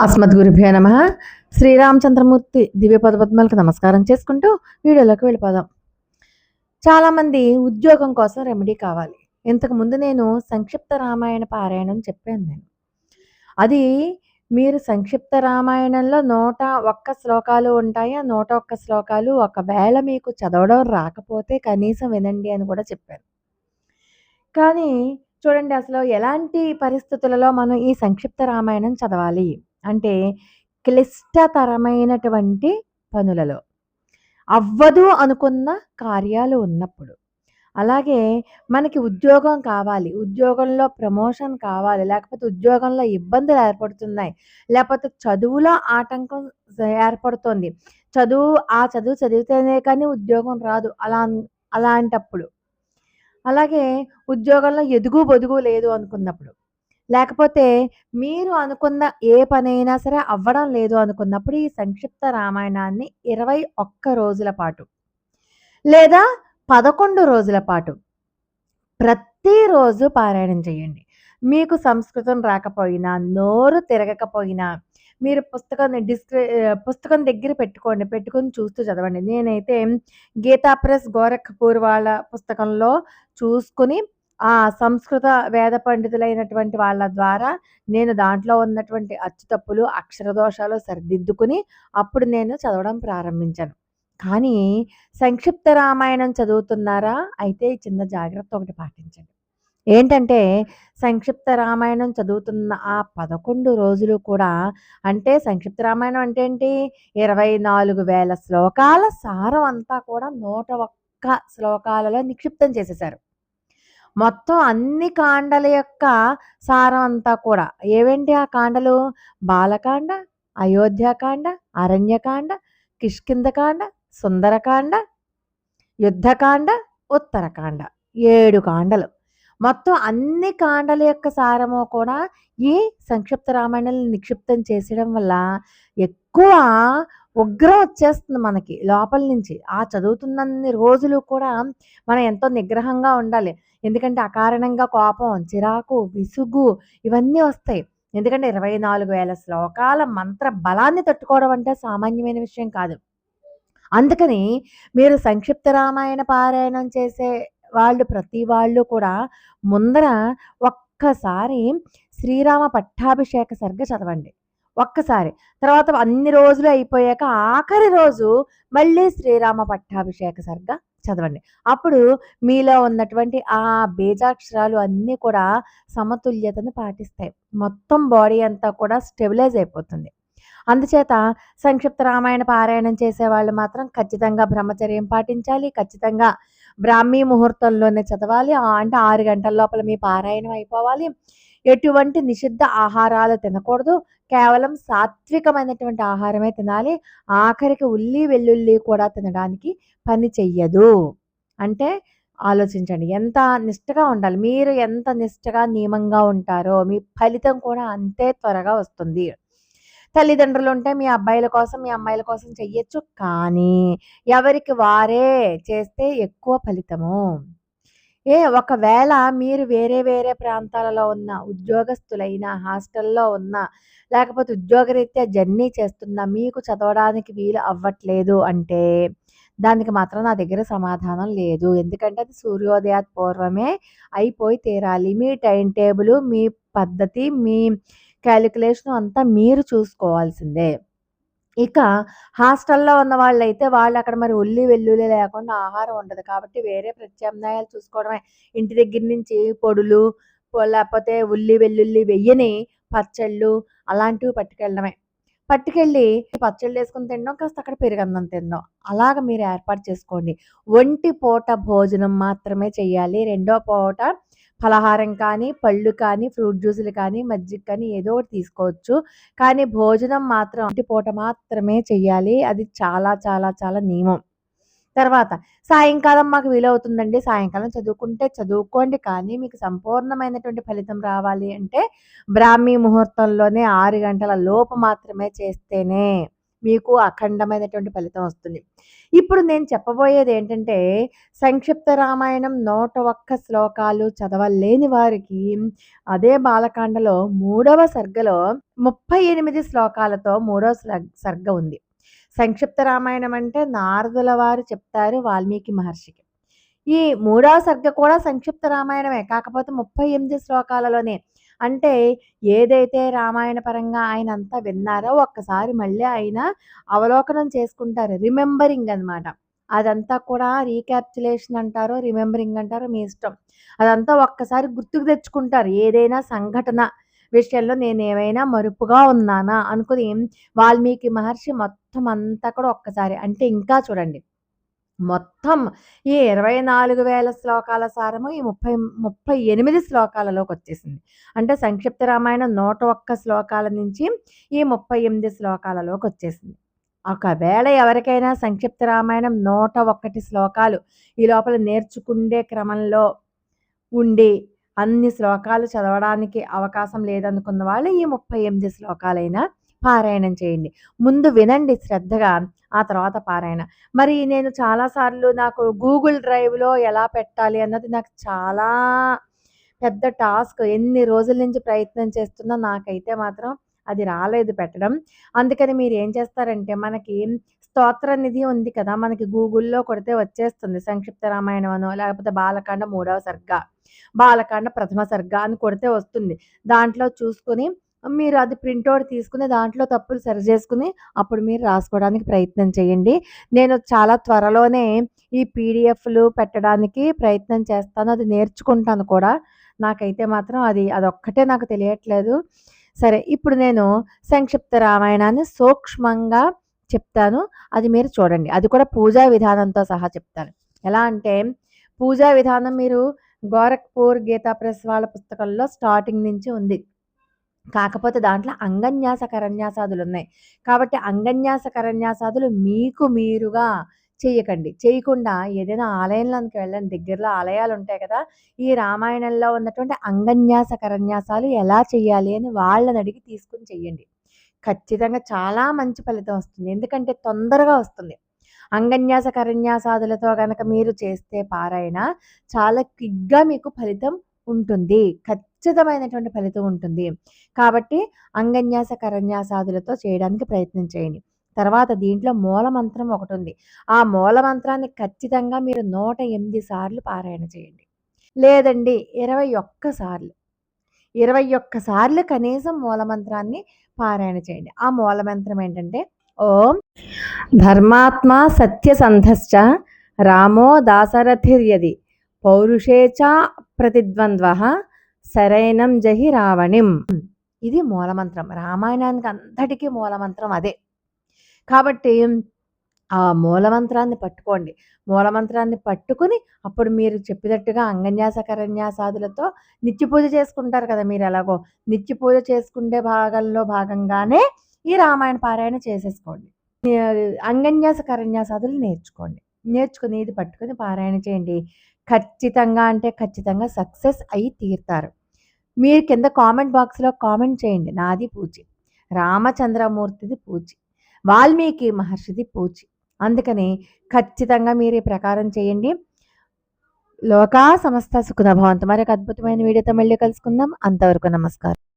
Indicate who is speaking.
Speaker 1: అస్మద్గురుభ్యో నమ. శ్రీరామచంద్రమూర్తి దివ్య పదపద్మాలకు నమస్కారం చేసుకుంటూ వీడియోలోకి వెళ్ళిపోదాం. చాలామంది ఉద్యోగం కోసం రెమెడీ కావాలి. ఇంతకు ముందు నేను సంక్షిప్త రామాయణ పారాయణం చెప్పాను నేను. అది మీరు సంక్షిప్త రామాయణంలో నూట ఒక్క శ్లోకాలు ఉంటాయి? ఆ నూట ఒక్క శ్లోకాలు ఒకవేళ మీకు చదవడం రాకపోతే కనీసం వినండి అని కూడా చెప్పాను. కానీ చూడండి అసలు ఎలాంటి పరిస్థితులలో మనం ఈ సంక్షిప్త రామాయణం చదవాలి? అంటే క్లిష్టతరమైనటువంటి పనులలో అవ్వదు అనుకున్న కార్యాలు ఉన్నప్పుడు. అలాగే మనకి ఉద్యోగం కావాలి ఉద్యోగంలో ప్రమోషన్ కావాలి లేకపోతే ఉద్యోగంలో ఇబ్బందులు ఏర్పడుతున్నాయి లేకపోతే చదువులో ఆటంకం ఏర్పడుతుంది. చదువు ఆ చదువు చదివితేనే కానీ ఉద్యోగం రాదు అలా అలాంటప్పుడు. అలాగే ఉద్యోగంలో ఎదుగు బొదుగు లేదు అనుకున్నప్పుడు. లేకపోతే మీరు అనుకున్న ఏ పనైనా సరే అవ్వడం లేదు అనుకున్నప్పుడు ఈ సంక్షిప్త రామాయణాన్ని ఇరవై ఒక్క రోజుల పాటు లేదా పదకొండు రోజుల పాటు ప్రతిరోజు పారాయణం చేయండి. మీకు సంస్కృతం రాకపోయినా నోరు తిరగకపోయినా మీరు పుస్తకాన్ని డిస్క్రి పుస్తకం దగ్గర పెట్టుకోండి. పెట్టుకొని చూస్తూ చదవండి. నేనైతే గీతా ప్రెస్ గోరఖ్పూర్ వాళ్ళ పుస్తకంలో చూసుకుని ఆ సంస్కృత వేద పండితులైనటువంటి వాళ్ళ ద్వారా నేను దాంట్లో ఉన్నటువంటి అచ్చుతప్పులు అక్షర దోషాలు సరిదిద్దుకుని అప్పుడు నేను చదవడం ప్రారంభించాను. కానీ సంక్షిప్త రామాయణం చదువుతున్నారా? అయితే ఈ చిన్న జాగ్రత్త ఒకటి పాటించండి. ఏంటంటే సంక్షిప్త రామాయణం చదువుతున్న ఆ పదకొండు రోజులు కూడా అంటే సంక్షిప్త రామాయణం అంటే ఏంటి? ఇరవై నాలుగు వేల శ్లోకాల సారం అంతా కూడా నూట ఒక్క శ్లోకాలలో నిక్షిప్తం చేసేశారు మొత్తం అన్ని కాండల యొక్క సారం అంతా కూడా. ఏవేంటి ఆ కాండలు? బాలకాండ అయోధ్యకాండ అరణ్యకాండ కిష్కిందకాండ సుందరకాండ యుద్ధకాండ ఉత్తరకాండ ఏడు కాండలు. మొత్తం అన్ని కాండల యొక్క సారము కూడా ఈ సంక్షిప్త రామాయణాలను నిక్షిప్తం చేసడం వల్ల ఎక్కువ ఉగ్రం వచ్చేస్తుంది మనకి లోపల నుంచి. ఆ చదువుతున్నన్ని రోజులు కూడా మనం ఎంతో నిగ్రహంగా ఉండాలి. ఎందుకంటే అకారణంగా కోపం చిరాకు విసుగు ఇవన్నీ వస్తాయి. ఎందుకంటే ఇరవై నాలుగు వేల శ్లోకాల మంత్ర బలాన్ని తట్టుకోవడం అంటే సామాన్యమైన విషయం కాదు. అందుకని మీరు సంక్షిప్త రామాయణ పారాయణం చేసే వాళ్ళు ప్రతి వాళ్ళు కూడా ముందర ఒక్కసారి శ్రీరామ పట్టాభిషేక సర్గ చదవండి. ఒక్కసారి. తర్వాత అన్ని రోజులు అయిపోయాక ఆఖరి రోజు మళ్ళీ శ్రీరామ పట్టాభిషేక సరిగ్గా చదవండి. అప్పుడు మీలో ఉన్నటువంటి ఆ బీజాక్షరాలు అన్నీ కూడా సమతుల్యతను పాటిస్తాయి. మొత్తం బాడీ అంతా కూడా స్టెబిలైజ్ అయిపోతుంది. అందుచేత సంక్షిప్త రామాయణ పారాయణం చేసే వాళ్ళు మాత్రం ఖచ్చితంగా బ్రహ్మచర్యం పాటించాలి ఖచ్చితంగా బ్రాహ్మీ ముహూర్తంలోనే చదవాలి అంటే ఆరు గంటల లోపల మీ పారాయణం అయిపోవాలి. ఎటువంటి నిషిద్ధ ఆహారాలు తినకూడదు. కేవలం సాత్వికమైనటువంటి ఆహారమే తినాలి. ఆఖరికి ఉల్లి వెల్లుల్లి కూడా తినడానికి పని చెయ్యదు. అంటే ఆలోచించండి ఎంత నిష్టగా ఉండాలి. మీరు ఎంత నిష్టగా నియమంగా ఉంటారో మీ ఫలితం కూడా అంతే త్వరగా వస్తుంది. తల్లిదండ్రులు ఉంటే మీ అబ్బాయిల కోసం మీ అమ్మాయిల కోసం చెయ్యొచ్చు. కానీ ఎవరికి వారే చేస్తే ఎక్కువ ఫలితము. ఏ ఒకవేళ మీరు వేరే వేరే ప్రాంతాలలో ఉన్న ఉద్యోగస్తులైన హాస్టల్లో ఉన్న లేకపోతే ఉద్యోగరీత్యా జర్నీ చేస్తున్న మీకు చదవడానికి వీలు అవ్వట్లేదు అంటే దానికి మాత్రం నా దగ్గర సమాధానం లేదు. ఎందుకంటే అది సూర్యోదయాత్ పూర్వమే అయిపోయి తీరాలి. మీ టైం టేబుల్ మీ పద్ధతి మీ క్యాలిక్యులేషన్ అంతా మీరు చూసుకోవాల్సిందే. ఇక హాస్టల్లో ఉన్న వాళ్ళైతే వాళ్ళు అక్కడ మరి ఉల్లి వెల్లుల్లి లేకుండా ఆహారం ఉండదు. కాబట్టి వేరే ప్రత్యామ్నాయాలు చూసుకోవడమే. ఇంటి దగ్గర నుంచి పొడులు లేకపోతే ఉల్లి వెల్లుల్లి వెయ్యని పచ్చళ్ళు అలాంటివి పట్టుకెళ్ళడమే. పట్టుకెళ్ళి పచ్చళ్ళు వేసుకుని తినడం కాస్త అక్కడ పెరుగన్నం తినడం. అలాగ మీరు ఏర్పాటు చేసుకోండి. ఒంటి పూట భోజనం మాత్రమే చేయాలి. రెండో పూట ఫలహారం కానీ పళ్ళు కానీ ఫ్రూట్ జ్యూసులు కానీ మజ్జిగ కానీ ఏదో ఒకటి తీసుకోవచ్చు. కానీ భోజనం మాత్రం ఇంటి పూట మాత్రమే చెయ్యాలి. అది చాలా చాలా చాలా నియమం. తర్వాత సాయంకాలం మాకు వీలవుతుందండి. సాయంకాలం చదువుకుంటే చదువుకోండి. కానీ మీకు సంపూర్ణమైనటువంటి ఫలితం రావాలి అంటే బ్రాహ్మీ ముహూర్తంలోనే ఆరు గంటల లోపు మాత్రమే చేస్తేనే మీకు అఖండమైనటువంటి ఫలితం వస్తుంది. ఇప్పుడు నేను చెప్పబోయేది ఏంటంటే సంక్షిప్త రామాయణం నూట ఒక్క శ్లోకాలు చదవలేని వారికి అదే బాలకాండలో మూడవ సర్గలో ముప్పై ఎనిమిది శ్లోకాలతో మూడవ సర్గ ఉంది. సంక్షిప్త రామాయణం అంటే నారదుల వారు చెప్తారు వాల్మీకి మహర్షికి. ఈ మూడవ సర్గ కూడా సంక్షిప్త రామాయణమే. కాకపోతే ముప్పై ఎనిమిది శ్లోకాలలోనే అంటే ఏదైతే రామాయణ పరంగా ఆయన అంతా విన్నారో ఒక్కసారి మళ్ళీ ఆయన అవలోకనం చేసుకుంటారు. రిమెంబరింగ్ అన్నమాట. అదంతా కూడా రీక్యాప్చులేషన్ అంటారో రిమెంబరింగ్ అంటారో మీ ఇష్టం. అదంతా ఒక్కసారి గుర్తుకు తెచ్చుకుంటారు. ఏదైనా సంఘటన విషయంలో నేను ఏమైనా మరుపుగా ఉన్నానా అనుకుని వాల్మీకి మహర్షి మొత్తం అంతా కూడా ఒక్కసారి అంటే ఇంకా చూడండి. మొత్తం ఈ ఇరవై నాలుగు వేల శ్లోకాల సారము ఈ ముప్పై ముప్పై ఎనిమిది శ్లోకాలలోకి వచ్చేసింది. అంటే సంక్షిప్త రామాయణం నూట ఒక్క శ్లోకాల నుంచి ఈ ముప్పై ఎనిమిది శ్లోకాలలోకి వచ్చేసింది. ఒకవేళ ఎవరికైనా సంక్షిప్త రామాయణం నూట ఒక్కటి శ్లోకాలు ఈ లోపల నేర్చుకుండే క్రమంలో ఉండి అన్ని శ్లోకాలు చదవడానికి అవకాశం లేదనుకున్న వాళ్ళు ఈ ముప్పై ఎనిమిది శ్లోకాలైనా పారాయణం చేయండి. ముందు వినండి శ్రద్ధగా ఆ తర్వాత పారాయణ. మరి నేను చాలాసార్లు నాకు గూగుల్ డ్రైవ్లో ఎలా పెట్టాలి అన్నది నాకు చాలా పెద్ద టాస్క్. ఎన్ని రోజుల నుంచి ప్రయత్నం చేస్తున్నా నాకైతే మాత్రం అది రాలేదు పెట్టడం. అందుకని మీరు ఏం చేస్తారంటే మనకి స్తోత్ర నిధి ఉంది కదా మనకి గూగుల్లో కొడితే వచ్చేస్తుంది సంక్షిప్త రామాయణం అనో లేకపోతే బాలకాండ మూడవ సర్గ బాలకాండ ప్రథమ సర్గ అని కొడితే వస్తుంది. దాంట్లో చూసుకొని మీరు అది ప్రింట్అవుట్ తీసుకుని దాంట్లో తప్పులు సరి చేసుకుని అప్పుడు మీరు రాసుకోవడానికి ప్రయత్నం చేయండి. నేను చాలా త్వరలోనే ఈ పీడిఎఫ్లు పెట్టడానికి ప్రయత్నం చేస్తాను. అది నేర్చుకుంటాను కూడా. నాకైతే మాత్రం అది అదొక్కటే నాకు తెలియట్లేదు. సరే ఇప్పుడు నేను సంక్షిప్త రామాయణాన్ని సూక్ష్మంగా చెప్తాను. అది మీరు చూడండి. అది కూడా పూజా విధానంతో సహా చెప్తాను. ఎలా అంటే పూజా విధానం మీరు గోరఖ్పూర్ గీతా ప్రెస్ వాళ్ళ పుస్తకంలో స్టార్టింగ్ నుంచి ఉంది. కాకపోతే దాంట్లో అంగన్యాస కరన్యాసాదులు ఉన్నాయి కాబట్టి అంగన్యాస కరన్యాసాదులు మీకు మీరుగా చేయకండి. చేయకుండా ఏదైనా ఆలయంలోకి వెళ్ళండి. దగ్గరలో ఆలయాలు ఉంటాయి కదా ఈ రామాయణంలో ఉన్నటువంటి అంగన్యాస కరన్యాసాలు ఎలా చేయాలి అని వాళ్ళని అడిగి తీసుకుని చెయ్యండి ఖచ్చితంగా చాలా మంచి ఫలితం వస్తుంది. ఎందుకంటే తొందరగా వస్తుంది. అంగన్యాస కరన్యాసాదులతో కనుక మీరు చేస్తే పారాయణ చాలా క్విక్గా మీకు ఫలితం ఉంటుంది. ఖచ్చితమైనటువంటి ఫలితం ఉంటుంది. కాబట్టి అంగన్యాస కరన్యాసాదులతో చేయడానికి ప్రయత్నం చేయండి. తర్వాత దీంట్లో మూలమంత్రం ఒకటి ఉంది. ఆ మూలమంత్రాన్ని ఖచ్చితంగా మీరు నూట ఎనిమిది సార్లు పారాయణ చేయండి. లేదండి ఇరవై ఒక్క సార్లు. ఇరవై ఒక్క సార్లు కనీసం మూలమంత్రాన్ని పారాయణ చేయండి. ఆ మూలమంత్రం ఏంటంటే ఓం ధర్మాత్మ సత్యసంధశ్చ రామో దాసరథిర్యది. పౌరుషే చ ప్రతిద్వంద్వ సరైనం జహి రావణిం. ఇది మూలమంత్రం. రామాయణానికి అంతటికీ మూలమంత్రం అదే. కాబట్టి ఆ మూలమంత్రాన్ని పట్టుకోండి. మూలమంత్రాన్ని పట్టుకుని అప్పుడు మీరు చెప్పినట్టుగా అంగన్యాస కరన్యాసాదులతో నిత్య పూజ చేసుకుంటారు కదా మీరు ఎలాగో. నిత్య పూజ చేసుకుండే భాగంలో భాగంగానే ఈ రామాయణ పారాయణ చేసేసుకోండి. అంగన్యాస కరన్యాసాదులు నేర్చుకోండి. నేర్చుకుని ఇది పట్టుకుని పారాయణ చేయండి. ఖచ్చితంగా అంటే ఖచ్చితంగా సక్సెస్ అయి తీరుతారు. మీరు కింద కామెంట్ బాక్స్లో కామెంట్ చేయండి. నాది పూచి. రామచంద్రమూర్తిది పూచి. వాల్మీకి మహర్షిది పూచి. అందుకని ఖచ్చితంగా మీరు ఈ ప్రకారం చేయండి. లోకా సమస్త సుఖనభవంతు మరొక అద్భుతమైన వీడియోతో మళ్ళీ కలుసుకుందాం. అంతవరకు నమస్కారం.